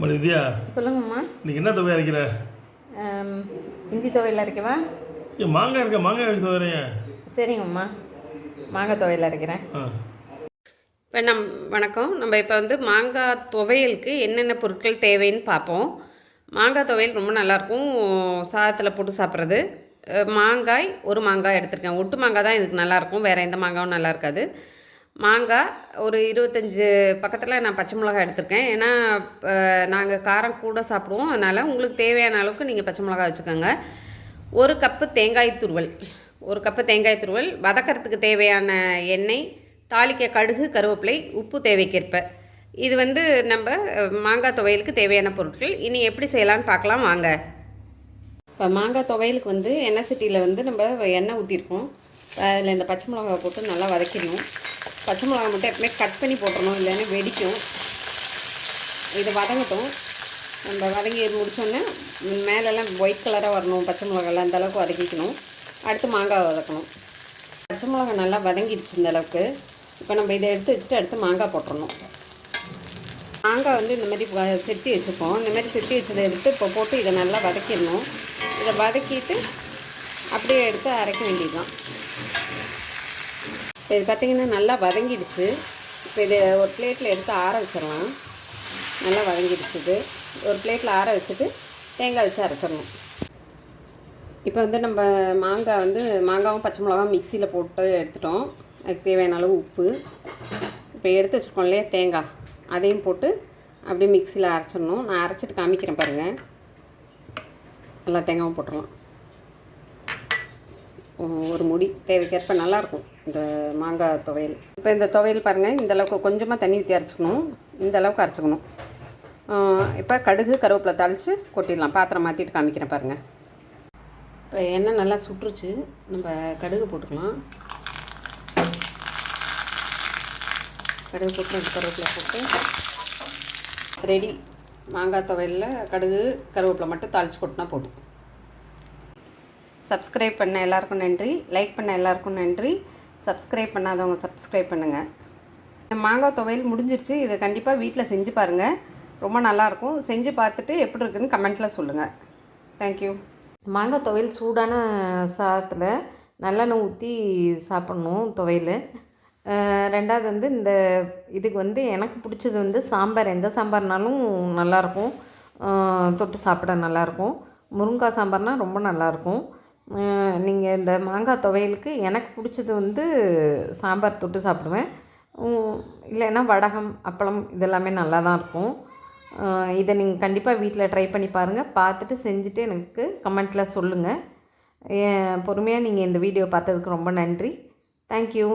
மணி வித்யா சொல்லுங்கம்மா. இன்னைக்கு என்ன துவையா அரைக்கிற இஞ்சி துவையல் அரைக்கவா ஏன் மாங்காய் இருக்க? மாங்காய் எடுத்து துவையறேன் சரிங்கம்மா. மாங்காய் துவையல் அரைக்கிறேன் ஆ. இப்போ நம் வணக்கம். நம்ம இப்போ வந்து மாங்காய் துவையலுக்கு என்னென்ன பொருட்கள் தேவைன்னு பார்ப்போம். மாங்காய் துவையல் ரொம்ப நல்லாயிருக்கும். சாதத்தில் போட்டு சாப்பிட்றது. மாங்காய் ஒரு மாங்காய் எடுத்திருக்கேன். ஒட்டு மாங்காய் தான் இதுக்கு நல்லாயிருக்கும். வேறு எந்த மாங்காயும் நல்லா இருக்காது மாங்காய் ஒரு இருபத்தஞ்சி பக்கத்தில் நான் பச்சை மிளகாய் எடுத்திருக்கேன். ஏன்னா நாங்கள் காரம் கூட சாப்பிடுவோம். அதனால் உங்களுக்கு தேவையான அளவுக்கு நீங்கள் பச்சை மிளகாய் வச்சுக்கோங்க. ஒரு கப்பு தேங்காய் துருவல். ஒரு கப்பு தேங்காய் துருவல். வதக்கறதுக்கு தேவையான எண்ணெய் தாளிக்க கடுகு கருவேப்பிலை உப்பு தேவைக்கேற்ப. இது வந்து நம்ம மாங்காய் துவையலுக்கு தேவையான பொருட்கள். இனி எப்படி செய்யலான்னு பார்க்கலாம். வாங்க. இப்போ மாங்காய் துவையலுக்கு வந்து எண்ணெய் சட்டியில் வந்து நம்ம எண்ணெய் ஊற்றிருக்கோம் அதில் இந்த பச்சை மிளகாய் போட்டு நல்லா வதக்கிடணும். பச்சை மிளகாய் மட்டும் எப்பவுமே கட் பண்ணி போட்டுடணும் இல்லைன்னா வெடிக்கும். இதை வதங்கட்டும். நம்ம வதங்கி முடிச்சோன்னே மேலெல்லாம் ஒயிட் கலராக வரணும் பச்சை மிளகாலாம் அந்த அளவுக்கு வதக்கிக்கணும். அடுத்து மாங்காய் வதக்கணும். பச்சை மிளகாய் நல்லா வதங்கிடுச்சு இந்த அளவுக்கு. இப்போ நம்ம இதை எடுத்து வச்சுட்டு அடுத்து மாங்காய் போட்டுடணும் மாங்காய் வந்து இந்த மாதிரி வ- வச்சுப்போம் இந்த மாதிரி செட்டி வச்சதை எடுத்து இப்போ போட்டு இதை நல்லா வதக்கிடணும். இதை வதக்கிட்டு அப்படியே எடுத்து அரைக்க வேண்டியதுதான். இது பார்த்திங்கன்னா நல்லா வதங்கிடுச்சு. இப்போ இது ஒரு பிளேட்டில் எடுத்து ஆற வச்சிடலாம். நல்லா வதங்கிடுச்சு இது. ஒரு பிளேட்டில் ஆற வச்சுட்டு தேங்காய் வச்சு அரைச்சிடணும். இப்போ வந்து நம்ம மாங்காய் வந்து மாங்காவும் பச்சை மிளகாவும் மிக்சியில் போட்டு எடுத்துட்டோம். அதுக்கு தேவையான அளவு உப்பு. இப்போ எடுத்து வச்சுருக்கோம் இல்லையா தேங்காய். அதையும் போட்டு அப்படியே மிக்சியில் அரைச்சிடணும். நான் அரைச்சிட்டு காமிக்கிறேன் பாருங்கள் எல்லா தேங்காயும் போட்டுடலாம். ஒரு முடி தேவைக்கேற்ப நல்லாயிருக்கும் இந்த மாங்காய் துவையல். இப்போ இந்த துவையல் பாருங்கள் இந்த அளவுக்கு கொஞ்சமாக தண்ணி ஊற்றி அரைச்சிக்கணும். இந்த அளவுக்கு அரைச்சிக்கணும். இப்போ கடுகு கருவேப்பிலை தாளித்து கொட்டிடலாம். பாத்திரம் மாற்றிட்டு காமிக்கிறேன் பாருங்கள் இப்போ எண்ணெய் நல்லா சுட்டுருச்சு நம்ம கடுகு போட்டுக்கலாம். கடுகு போட்டு ரெண்டு கருவேப்பிலை போட்டு ரெடி. மாங்காய் துவையலில் கடுகு கருவேப்பிலை மட்டும் தாளித்து கொட்டினா போதும். சப்ஸ்கிரைப் பண்ண எல்லாருக்கும் நன்றி. லைக் பண்ண எல்லாருக்கும் நன்றி. சப்ஸ்கிரைப் பண்ணாதவங்க சப்ஸ்கிரைப் பண்ணுங்கள் மாங்காய் துவையல் முடிஞ்சிருச்சு. இதை கண்டிப்பாக வீட்டில் செஞ்சு பாருங்கள் ரொம்ப நல்லாயிருக்கும் செஞ்சு பார்த்துட்டு எப்படி இருக்குன்னு கமெண்ட்டில் சொல்லுங்கள் தேங்க்யூ மாங்காய் துவையல் சூடான சாதத்தில் நல்லெண்ணெய் ஊற்றி சாப்பிட்ணும் துவையல். ரெண்டாவது வந்து இந்த இதுக்கு வந்து எனக்கு பிடிச்சது வந்து சாம்பார். எந்த சாம்பார்னாலும் நல்லாயிருக்கும் தொட்டு சாப்பிட நல்லாயிருக்கும் முருங்காய் சாம்பார்னால் ரொம்ப நல்லாயிருக்கும் நீங்கள் இந்த மாங்காய் துவையலுக்கு எனக்கு பிடிச்சது வந்து சாம்பார் தொட்டு சாப்பிடுவேன். இல்லைன்னா வடகம் அப்பளம் இதெல்லாமே நல்லா தான் இருக்கும். இதை நீங்கள் கண்டிப்பாக வீட்டில் ட்ரை பண்ணி பாருங்கள் பார்த்துட்டு செஞ்சுட்டு எனக்கு கமெண்ட்டில் சொல்லுங்கள் பொறுமையாக நீங்கள் இந்த வீடியோ பார்த்ததுக்கு ரொம்ப நன்றி. தேங்க்யூ